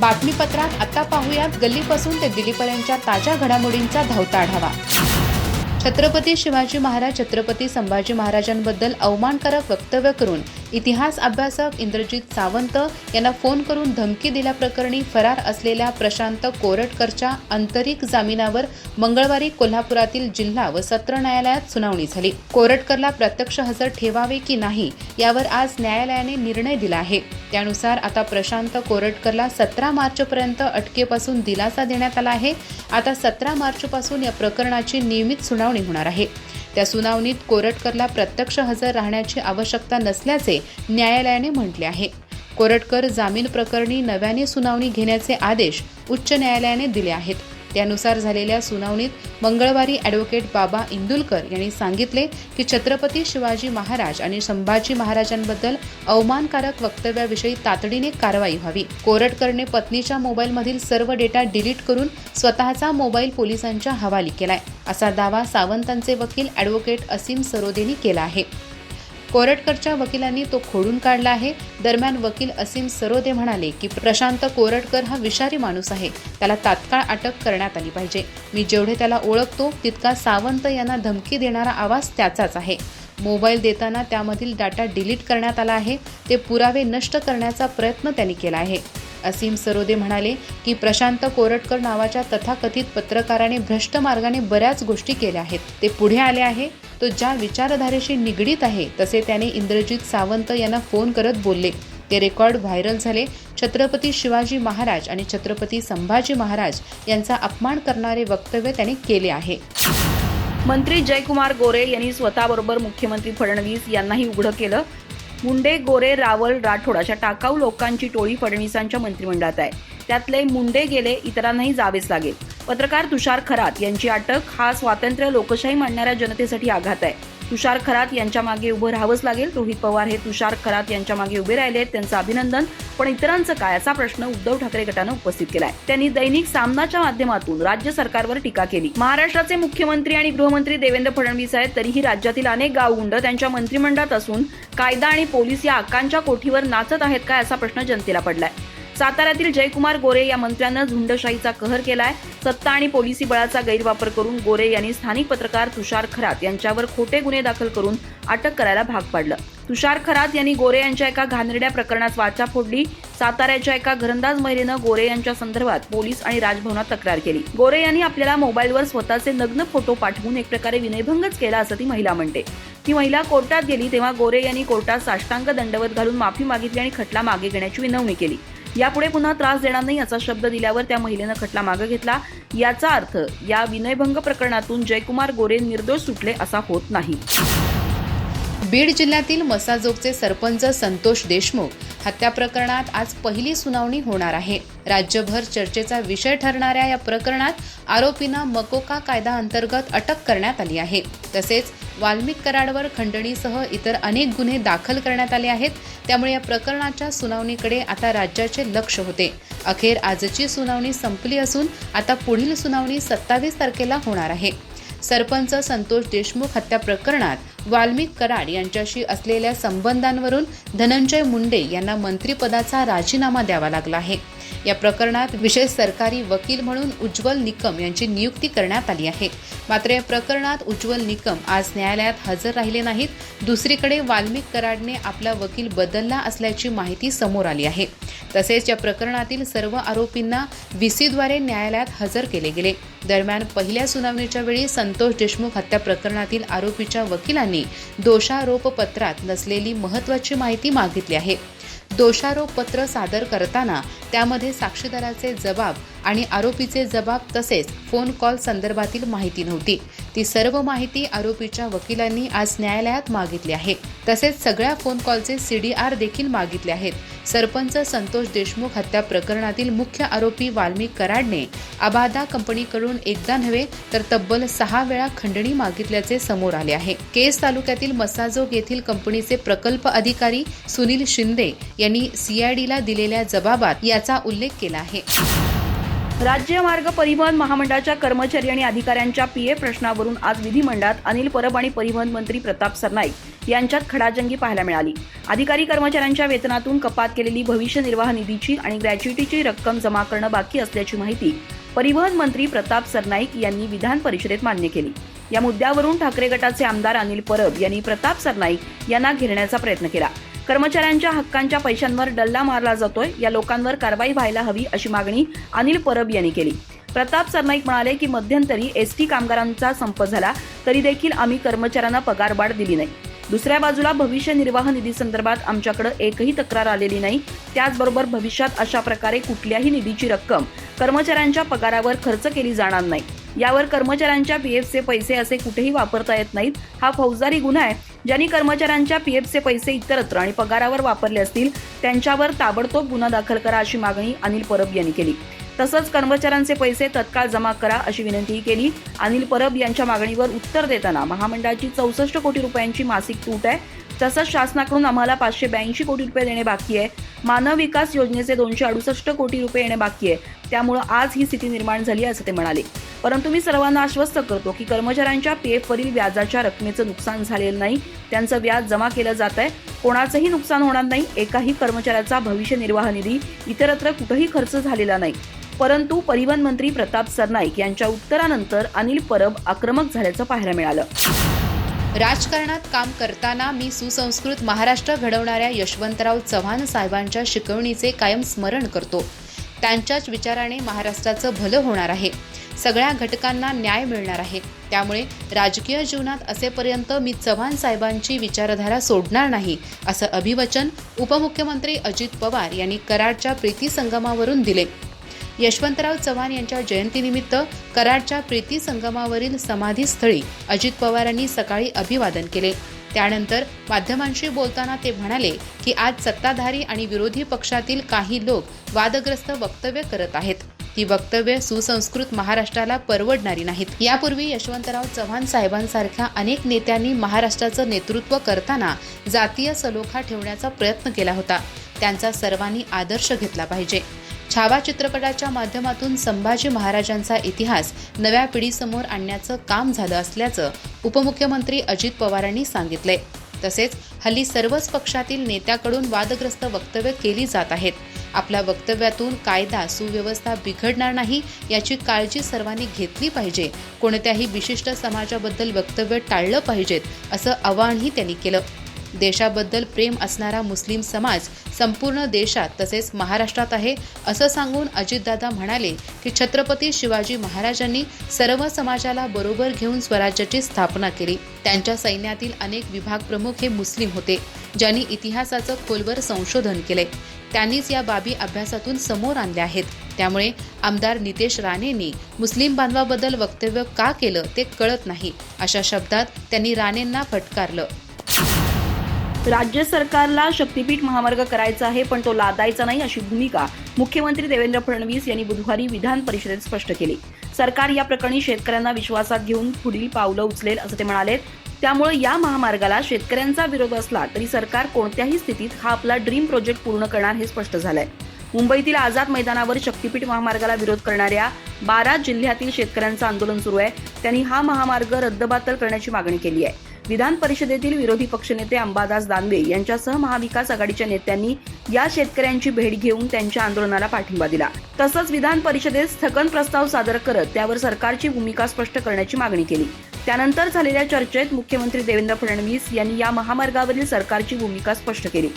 बातमीपत्रात आता पाहूयात गल्लीपासून ते दिल्लीपर्यंतच्या ताज्या घडामोडींचा धावता आढावा. छत्रपती शिवाजी महाराज छत्रपती संभाजी महाराजांबद्दल अवमानकारक वक्तव्य करून इतिहास अभ्यासक इंद्रजित सावंत यांना फोन करून धमकी दिल्याप्रकरणी फरार असलेल्या प्रशांत कोरटकरच्या आंतरिक जामिनावर मंगळवारी कोल्हापुरातील जिल्हा व सत्र न्यायालयात सुनावणी झाली. कोरटकरला प्रत्यक्ष हजर ठेवावे की नाही यावर आज न्यायालयाने निर्णय दिला आहे. त्यानुसार आता प्रशांत कोरटकरला सतरा मार्चपर्यंत अटकेपासून दिलासा देण्यात आला आहे. आता सतरा मार्चपासून या प्रकरणाची नियमित सुनावणी होणार आहे. त्या सुनावणीत कोरटकरला प्रत्यक्ष हजर राहण्याची आवश्यकता नसल्याचे न्यायालयाने म्हटले आहे. कोरटकर जामीन प्रकरणी नव्याने सुनावणी घेण्याचे आदेश उच्च न्यायालयाने दिले आहेत. त्यानुसार झालेल्या सुनावणीत मंगळवारी ॲडव्होकेट बाबा इंदुलकर यांनी सांगितले की छत्रपती शिवाजी महाराज आणि संभाजी महाराजांबद्दल अवमानकारक वक्तव्याविषयी तातडीने कारवाई व्हावी. कोरटकरने पत्नीच्या मोबाईलमधील सर्व डेटा डिलीट करून स्वतःचा मोबाईल पोलिसांच्या हवाली केलाय. असा दावा सावंतांचे वकील ॲडव्होकेट असीम सरोदेनी केला आहे. कोरटकरच्या वकिलांनी तो खोडून काढला आहे. दरम्यान वकील असीम सरोदे म्हणाले की प्रशांत कोरटकर हा विषारी माणूस आहे. त्याला तात्काळ अटक करण्यात आली पाहिजे. मी जेवढे त्याला ओळखतो तितका सावंत यांना धमकी देणारा आवाज त्याचाच आहे. मोबाईल देताना त्यामधील डाटा डिलीट करण्यात आला आहे. ते पुरावे नष्ट करण्याचा प्रयत्न त्यांनी केला आहे. असीम सरोदे म्हणाले की प्रशांत कोरटकर नावाच्या तथाकथित पत्रकाराने भ्रष्ट मार्गाने बऱ्याच गोष्टी केल्या आहेत. ते पुढे आले आहे. तो ज्या विचारधारेशी निगडीत आहे तसे त्याने इंद्रजित सावंत यांना फोन करत बोलले. ते रेकॉर्ड व्हायरल झाले. छत्रपती शिवाजी महाराज आणि छत्रपती संभाजी महाराज यांचा अपमान करणारे वक्तव्य त्याने केले आहे. मंत्री जयकुमार गोरे यांनी स्वतःबरोबर मुख्यमंत्री फडणवीस यांनाही उघडं केलं. मुंडे गोरे रावल राठोड अशा टाकाऊ लोकांची टोळी फडणवीसांच्या मंत्रिमंडळात आहे. त्यातले मुंडे गेले इतरांनाही जावेच लागेल. पत्रकार तुषार खरात यांची अटक हा स्वातंत्र्य लोकशाही मांडणाऱ्या जनतेसाठी आघात आहे. तुषार खरात यांच्या मागे उभं राहावंच लागेल. रोहित पवार हे तुषार खरात यांच्या मागे उभे राहिले त्यांचं अभिनंदन. पण इतरांचं काय? असा प्रश्न उद्धव ठाकरे गटानं उपस्थित केलाय. त्यांनी दैनिक सामनाच्या माध्यमातून राज्य सरकारवर टीका केली. महाराष्ट्राचे मुख्यमंत्री आणि गृहमंत्री देवेंद्र फडणवीस आहेत. तरीही राज्यातील अनेक गावगुंड त्यांच्या मंत्रिमंडळात असून कायदा आणि पोलीस या हक्कांच्या कोठीवर नाचत आहेत काय? असा प्रश्न जनतेला पडलाय. साताऱ्यातील जयकुमार गोरे या मंत्र्यानं झुंडशाहीचा कहर केलाय. सत्ता आणि पोलिसी बळाचा गैरवापर करून गोरे यांनी स्थानिक पत्रकार तुषार खरात यांच्यावर खोटे गुन्हे दाखल करून अटक करायला भाग पाडलं. तुषार खरात यांनी गोरे यांच्या एका घाणेरड्या प्रकरणात वाचा फोडली. साताऱ्याच्या एका घरंदाज महिलेनं गोरे यांच्या संदर्भात पोलीस आणि राजभवनात तक्रार केली. गोरे यांनी आपल्याला मोबाईलवर स्वतःचे नग्न फोटो पाठवून एक प्रकारे विनयभंगच केला असं ती महिला म्हणते. ती महिला कोर्टात गेली तेव्हा गोरे यांनी कोर्टात साष्टांग दंडवत घालून माफी मागितली आणि खटला मागे घेण्याची विनवणी केली. यापुढे पुन्हा त्रास देणार नाही असा शब्द दिल्यावर त्या महिलेनं खटला मागे घेतला. याचा अर्थ या विनयभंग प्रकरणातून जयकुमार गोरे निर्दोष सुटले असा होत नाही. बीड जिल्ह्यातील मसाजोगचे सरपंच संतोष देशमुख हत्या प्रकरणात आज पहिली सुनावणी होणार आहे. राज्यभर चर्चेचा विषय ठरणाऱ्या या प्रकरणात आरोपींना मकोका कायदा अंतर्गत अटक करण्यात आली आहे. तसेच वाल्मिक कराडवर खंडणीसह इतर अनेक गुन्हे दाखल करण्यात आले आहेत. त्यामुळे या प्रकरणाच्या सुनावणीकडे आता राज्याचे लक्ष होते. अखेर आजची सुनावणी संपली असून आता पुढील सुनावणी सत्तावीस तारखेला होणार आहे. सरपंच संतोष देशमुख हत्या प्रकरणात वाल्मिक कराड यांच्याशी असलेल्या संबंधांवरून धनंजय मुंडे यांना मंत्रिपदाचा राजीनामा द्यावा लागला आहे. या प्रकरणात विशेष सरकारी वकील म्हणून उज्ज्वल निकम यांची नियुक्ती करण्यात आली आहे. मात्र या प्रकरणात उज्ज्वल निकम आज न्यायालयात हजर राहिले नाहीत. दुसरीकडे वाल्मिक कराडने आपला वकील बदलला असल्याची माहिती समोर आली आहे. तसेच या प्रकरणातील सर्व आरोपींना व्हीसीद्वारे न्यायालयात हजर केले गेले. दरम्यान पहिल्या सुनावणीच्या वेळी संतोष देशमुख हत्या प्रकरणातील आरोपीच्या वकिलांनी दोषारोपपत्रात नसलेली महत्त्वाची माहिती मागितली आहे. दोषारोप पत्र सादर करताना त्यामध्ये साक्षीदाराचे जबाब आणि आरोपीचे जबाब तसेच फोन कॉल संदर्भातील माहिती नव्हती. ती सर्व माहिती आरोपीच्या वकिलांनी आज न्यायालयात मागितली आहे. तसेच सगळ्या फोन कॉलचे सीडीआर देखील मागितले आहेत. सरपंच संतोष देशमुख हत्या प्रकरणातील मुख्य आरोपी वाल्मिक कराडने अबादा कंपनीकडून एकदा नव्हे तर तब्बल सहा वेळा खंडणी मागितल्याचे समोर आले आहे. केस तालुक्यातील मसाजोग येथील कंपनीचे प्रकल्प अधिकारी सुनील शिंदे यांनी सीआयडीला दिलेल्या जबाबात याचा उल्लेख केला आहे. राज्य मार्ग परिवहन महामंडळाच्या कर्मचारी आणि अधिकाऱ्यांच्या पीएफ प्रश्नावरून आज विधिमंडळात अनिल परब आणि परिवहन मंत्री प्रताप सरनाईक यांच्यात खडाजंगी पाहायला मिळाली. अधिकारी कर्मचाऱ्यांच्या वेतनातून कपात केलेली भविष्य निर्वाह निधीची आणि ग्रॅच्युटीची रक्कम जमा करणं बाकी असल्याची माहिती परिवहन मंत्री प्रताप सरनाईक यांनी विधान परिषदेत मान्य केली. या मुद्द्यावरून ठाकरे गटाचे आमदार अनिल परब यांनी प्रताप सरनाईक यांना घेरण्याचा प्रयत्न केला. कर्मचाऱ्यांच्या हक्कांच्या पैशांवर डल्ला मारला जातोय. या लोकांवर कारवाई व्हायला हवी अशी मागणी अनिल परब यांनी केली. प्रताप सरनाईक म्हणाले की मध्यंतरी एस टी कामगारांचा संप झाला तरी देखील आम्ही कर्मचाऱ्यांना पगारवाढ दिली नाही. दुसऱ्या बाजूला भविष्य निर्वाह निधी संदर्भात आमच्याकडे एकही तक्रार आलेली नाही. त्याचबरोबर भविष्यात अशा प्रकारे कुठल्याही निधीची रक्कम कर्मचाऱ्यांच्या पगारावर खर्च केली जाणार नाही. यावर कर्मचाऱ्यांच्या पीएफचे पैसे असे कुठेही वापरता येत नाहीत. हा फौजदारी गुन्हा आहे ज्यांनी कर्मचाऱ्यांच्या पीएफचे पैसे इतरत्र आणि पगारावर वापरले असतील त्यांच्यावर ताबडतोब गुन्हा दाखल करा अशी मागणी अनिल परब यांनी केली. तसंच कर्मचाऱ्यांचे पैसे तत्काळ जमा करा अशी विनंतीही केली. अनिल परब यांच्या मागणीवर उत्तर देताना महामंडळाची चौसष्ट कोटी रुपयांची मासिक तूट आहे. तसंच शासनाकडून आम्हाला पाचशे ब्याऐंशी कोटी रुपये देणे बाकी आहे. मानव विकास योजनेचे दोनशे अडुसष्ट कोटी रुपये येणे बाकी आहे. त्यामुळं आज ही स्थिती निर्माण झाली असं ते म्हणाले. परंतु मी सर्वांना आश्वस्त करतो की कर्मचाऱ्यांच्या पीएफवरील व्याजाच्या रकमेचं नुकसान झालेलं नाही. त्यांचं व्याज जमा केलं जात आहे. कोणाचंही नुकसान होणार नाही. एकाही कर्मचाऱ्याचा भविष्य निर्वाह निधी इतरत्र कुठंही खर्च झालेला नाही. परंतु परिवहन मंत्री प्रताप सरनाईक यांच्या उत्तरानंतर अनिल परब आक्रमक झाल्याचं पाहायला मिळालं. राजकारणात काम करताना मी सुसंस्कृत महाराष्ट्र घडवणाऱ्या यशवंतराव चव्हाण साहेबांच्या शिकवणीचे कायम स्मरण करतो. त्यांच्याच विचाराने महाराष्ट्राचं भलं होणार आहे. सगळ्या घटकांना न्याय मिळणार आहे. त्यामुळे राजकीय जीवनात असेपर्यंत मी चव्हाण साहेबांची विचारधारा सोडणार नाही असं अभिवचन उपमुख्यमंत्री अजित पवार यांनी कराडच्या प्रीती संगमावरून दिले. यशवंतराव चव्हाण यांच्या जयंतीनिमित्त कराडच्या प्रीती संगमावरील समाधीस्थळी अजित पवारांनी सकाळी अभिवादन केले. त्यानंतर माध्यमांशी बोलताना ते म्हणाले की आज सत्ताधारी आणि विरोधी पक्षातील काही लोक वादग्रस्त वक्तव्य करत आहेत. ती वक्तव्य सुसंस्कृत महाराष्ट्राला परवडणारी नाहीत. यापूर्वी यशवंतराव चव्हाण साहेबांसारख्या अनेक नेत्यांनी महाराष्ट्राचं नेतृत्व करताना जातीय सलोखा ठेवण्याचा प्रयत्न केला होता. त्यांचा सर्वांनी आदर्श घेतला पाहिजे. छावा चित्रपटाच्या माध्यमातून संभाजी महाराजांचा इतिहास नव्या पिढीसमोर आणण्याचं काम झालं असल्याचं उपमुख्यमंत्री अजित पवारांनी सांगितलंय. तसेच हल्ली सर्वच पक्षातील नेत्याकडून वादग्रस्त वक्तव्य केली जात आहेत. आपल्या वक्तव्यातून कायदा सुव्यवस्था बिघडणार नाही याची काळजी सर्वांनी घेतली पाहिजे. कोणत्याही विशिष्ट समाजाबद्दल वक्तव्य टाळलं पाहिजेत असं आवाहनही त्यांनी केलं. देशाबद्दल प्रेम असणारा मुस्लिम समाज संपूर्ण देशात तसेच महाराष्ट्रात आहे असं सांगून अजितदादा म्हणाले की छत्रपती शिवाजी महाराजांनी सर्व समाजाला बरोबर घेऊन स्वराज्याची स्थापना केली. त्यांच्या सैन्यातील अनेक विभाग प्रमुख हे मुस्लिम होते ज्यांनी इतिहासाचं खोलवर संशोधन केले. त्यांनीच या बाबी अभ्यासातून समोर आणल्या आहेत. त्यामुळे आमदार नितेश राणेंनी मुस्लिम बांधवाबद्दल वक्तव्य का केलं ते कळत नाही अशा शब्दात त्यांनी राणेंना फटकारलं. राज्य सरकारला शक्तीपीठ महामार्ग करायचा आहे पण तो लादायचा नाही अशी भूमिका मुख्यमंत्री देवेंद्र फडणवीस यांनी बुधवारी विधान परिषदेत स्पष्ट केली. सरकार या प्रकरणी शेतकऱ्यांना विश्वासात घेऊन पुढील पावलं उचलेल असं ते म्हणाले. त्यामुळे या महामार्गाला शेतकऱ्यांचा विरोध असला तरी सरकार कोणत्याही स्थितीत हा आपला ड्रीम प्रोजेक्ट पूर्ण करणार हे स्पष्ट झालंय. मुंबईतील आझाद मैदानावर शक्तीपीठ महामार्गाला विरोध करणाऱ्या बारा जिल्ह्यातील शेतकऱ्यांचं आंदोलन सुरू आहे. त्यांनी हा महामार्ग रद्दबातल करण्याची मागणी केली आहे. विधान परिषदेतील विरोधी पक्षनेते अंबादास दानवे यांच्यासह महाविकास आघाडीच्या नेत्यांनी या शेतकऱ्यांची भेट घेऊन त्यांच्या आंदोलनाला पाठिंबा दिला. तसंच विधान परिषदेत स्थगन प्रस्ताव सादर करत त्यावर सरकारची भूमिका स्पष्ट करण्याची मागणी केली. त्यानंतर झालेल्या चर्चेत मुख्यमंत्री देवेंद्र फडणवीस यांनी या महामार्गावरील सरकारची भूमिका स्पष्ट केली.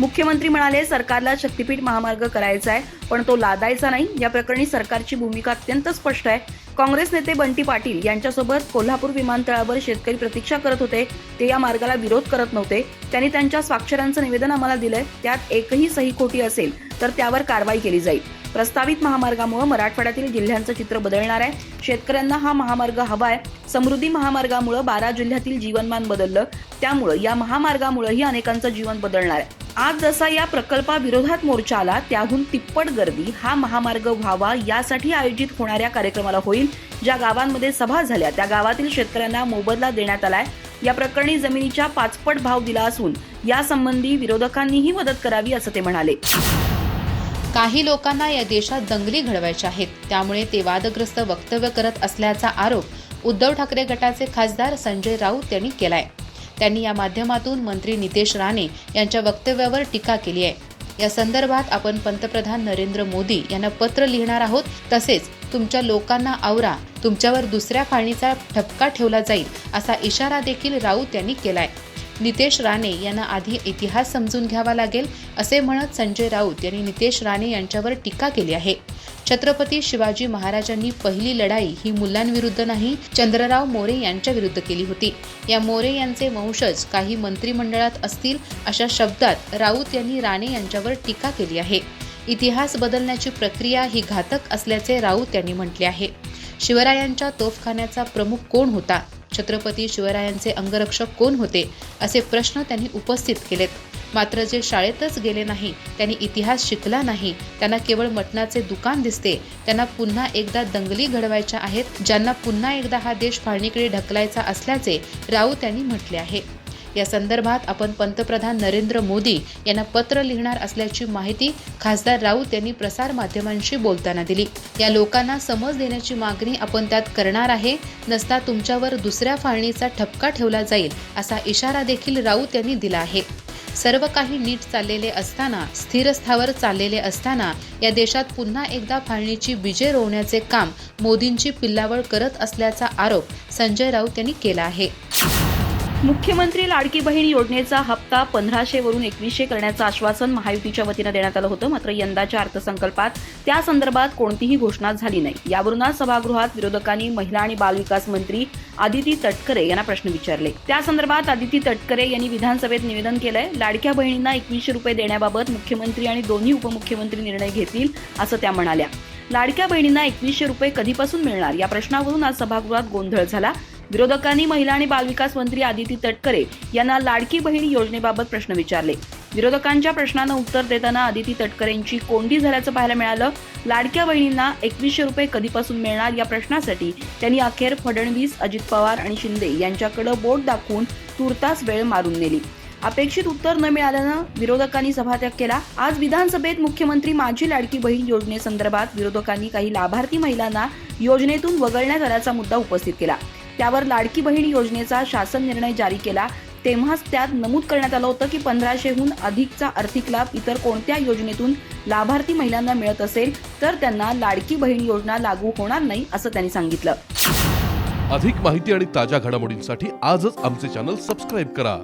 मुख्यमंत्री म्हणाले सरकारला शक्तीपीठ महामार्ग करायचा आहे पण तो लादायचा नाही. या प्रकरणी सरकारची भूमिका अत्यंत स्पष्ट आहे. काँग्रेस नेते बंटी पाटील यांच्यासोबत कोल्हापूर विमानतळावर शेतकरी प्रतीक्षा करत होते. ते या मार्गाला विरोध करत नव्हते. त्यांनी त्यांच्या स्वाक्षऱ्यांचं निवेदन आम्हाला दिलंय. त्यात एकही सही खोटी असेल तर त्यावर कारवाई केली जाईल. प्रस्तावित महामार्गामुळे मराठवाड्यातील जिल्ह्यांचं चित्र बदलणार आहे. शेतकऱ्यांना हा महामार्ग हवाय. समृद्धी महामार्गामुळे बारा जिल्ह्यातील जीवनमान बदललं. त्यामुळं या महामार्गामुळेही अनेकांचं जीवन बदलणार आहे. आज जसा या प्रकल्पाविरोधात मोर्चा आला त्याहून तिप्पट गर्दी हा महामार्ग व्हावा यासाठी आयोजित होणाऱ्या कार्यक्रमाला होईल. ज्या गावांमध्ये सभा झाल्या त्या गावातील शेतकऱ्यांना मोबदला देण्यात आलाय. या प्रकरणी जमिनीच्या पाचपट भाव दिला असून यासंबंधी विरोधकांनीही मदत करावी असं ते म्हणाले. काही लोकांना या देशात दंगली घडवायच्या आहेत. त्यामुळे ते वादग्रस्त वक्तव्य करत असल्याचा आरोप उद्धव ठाकरे गटाचे खासदार संजय राऊत यांनी केलाय. त्यांनी या माध्यमातून मंत्री नितेश राणे यांच्या वक्तव्यावर टीका केली आहे. या संदर्भात आपण पंतप्रधान नरेंद्र मोदी यांना पत्र लिहिणार आहोत. तसेच तुमच्या लोकांना आवरा तुमच्यावर दुसऱ्या फाळणीचा ठपका ठेवला जाईल असा इशारा देखील राऊत यांनी केलाय. नितेश राणे यांना आधी इतिहास समजून घ्यावा लागेल असे म्हणत संजय राऊत यांनी नितेश राणे यांच्यावर टीका केली आहे. छत्रपती शिवाजी महाराजांनी पहिली लढाई ही मुलांविरुद्ध नाही चंद्रराव मोरे यांच्या विरुद्ध केली होती. या मोरे यांचे वंशज काही मंत्रिमंडळात असतील अशा शब्दात राऊत यांनी राणे यांच्यावर टीका केली आहे. इतिहास बदलण्याची प्रक्रिया ही घातक असल्याचे राऊत यांनी म्हटले आहे. शिवरायांच्या तोफखान्याचा प्रमुख कोण होता? छत्रपती शिवरायांचे अंगरक्षक कोण होते असे प्रश्न त्यांनी उपस्थित केलेत. मात्र जे शाळेतच गेले नाही त्यांनी इतिहास शिकला नाही त्यांना केवळ मटणाचे दुकान दिसते त्यांना पुन्हा एकदा दंगली घडवायच्या आहेत ज्यांना पुन्हा एकदा हा देश फाळणीकडे ढकलायचा असल्याचे राऊत यांनी म्हटले आहे. या संदर्भात आपण पंतप्रधान नरेंद्र मोदी यांना पत्र लिहिणार असल्याची माहिती खासदार राऊत यांनी प्रसारमाध्यमांशी बोलताना दिली. या लोकांना समज देण्याची मागणी आपण त्यात करणार आहे नसता तुमच्यावर दुसऱ्या फाळणीचा ठपका ठेवला जाईल असा इशारा देखील राऊत यांनी दिला आहे. सर्व काही नीट चाललेले असताना स्थिरस्थावर चाललेले असताना या देशात पुन्हा एकदा फाळणीची बीजे रोवण्याचे काम मोदींची पिल्लावळ करत असल्याचा आरोप संजय राऊत यांनी केला आहे. मुख्यमंत्री लाडकी बहीण योजनेचा हप्ता पंधराशे वरून एकवीसशे करण्याचं आश्वासन महायुतीच्या वतीनं देण्यात आलं होतं. मात्र यंदाच्या अर्थसंकल्पात त्या संदर्भात कोणतीही घोषणा झाली नाही. यावरून आज सभागृहात विरोधकांनी महिला आणि बालविकास मंत्री आदिती तटकरे यांना प्रश्न विचारले. त्या संदर्भात आदिती तटकरे यांनी विधानसभेत निवेदन केलंय लाडक्या बहिणींना एकवीसशे रुपये देण्याबाबत मुख्यमंत्री आणि दोन्ही उपमुख्यमंत्री निर्णय घेतील असं त्या म्हणाल्या. लाडक्या बहिणींना एकवीसशे रुपये कधीपासून मिळणार? या प्रश्नावरून आज सभागृहात गोंधळ झाला. विरोधकांनी महिला आणि बालविकास मंत्री आदिती तटकरे यांना लाडकी बहीण योजनेबाबत प्रश्न विचारले. विरोधकांच्या प्रश्नांना उत्तर देताना आदिती तटकरेंची कोंडी झाल्याचं पाहायला मिळालं. लाडक्या बहिणींना एकवीसशे रुपये कधीपासून मिळणार या प्रश्नासाठी त्यांनी अखेर फडणवीस अजित पवार आणि शिंदे यांच्याकडे बोट दाखवून तुर्तास वेळ मारून नेली. अपेक्षित उत्तर न मिळाल्यानं विरोधकांनी सभात्याग केला. आज विधानसभेत मुख्यमंत्री माझी लाडकी बहीण योजनेसंदर्भात विरोधकांनी काही लाभार्थी महिलांना योजनेतून वगळण्यात आल्याचा मुद्दा उपस्थित केला. त्यावर लाडकी बहीण योजनेचा शासन निर्णय जारी केला. तेव्हाच त्यात नमूद करण्यात आलं होतं की पंधराशेहून अधिकचा आर्थिक लाभ इतर कोणत्या योजनेतून लाभार्थी महिलांना मिळत असेल तर त्यांना लाडकी बहीण योजना लागू होणार नाही असं त्यांनी सांगितलं. अधिक माहिती आणि ताज्या घडामोडींसाठी आजच आमचे चॅनल सबस्क्राईब करा.